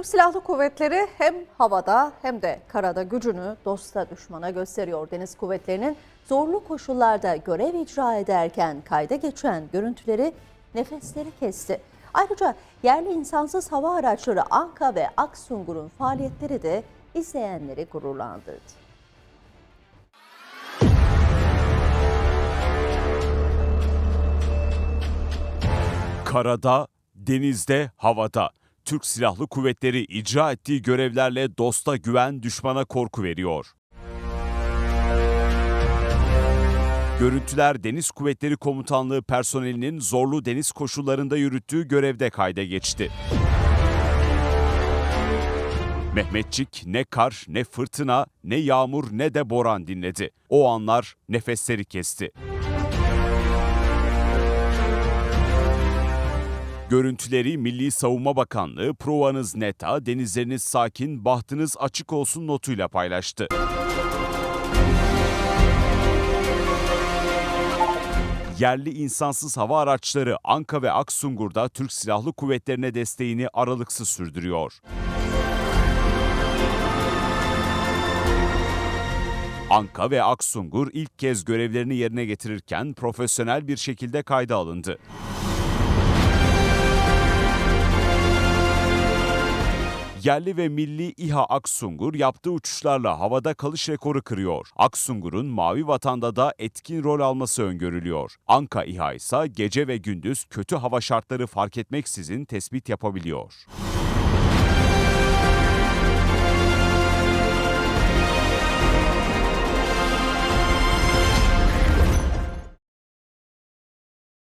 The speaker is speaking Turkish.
Türk Silahlı Kuvvetleri hem havada hem de karada gücünü dosta düşmana gösteriyor. Deniz Kuvvetleri'nin zorlu koşullarda görev icra ederken kayda geçen görüntüleri nefesleri kesti. Ayrıca yerli insansız hava araçları Anka ve Aksungur'un faaliyetleri de izleyenleri gururlandırdı. Karada, denizde, havada. Türk Silahlı Kuvvetleri icra ettiği görevlerle dosta güven, düşmana korku veriyor. Görüntüler Deniz Kuvvetleri Komutanlığı personelinin zorlu deniz koşullarında yürüttüğü görevde kayda geçti. Mehmetçik ne kar, ne fırtına, ne yağmur ne de boran dinledi. O anlar nefesleri kesti. Görüntüleri Milli Savunma Bakanlığı provanız neta, denizleriniz sakin, bahtınız açık olsun notuyla paylaştı. Yerli insansız hava araçları Anka ve Aksungur'da Türk Silahlı Kuvvetlerine desteğini aralıksız sürdürüyor. Anka ve Aksungur ilk kez görevlerini yerine getirirken profesyonel bir şekilde kayda alındı. Yerli ve milli İHA Aksungur yaptığı uçuşlarla havada kalış rekoru kırıyor. Aksungur'un Mavi Vatan'da da etkin rol alması öngörülüyor. Anka İHA ise gece ve gündüz kötü hava şartları fark etmeksizin tespit yapabiliyor.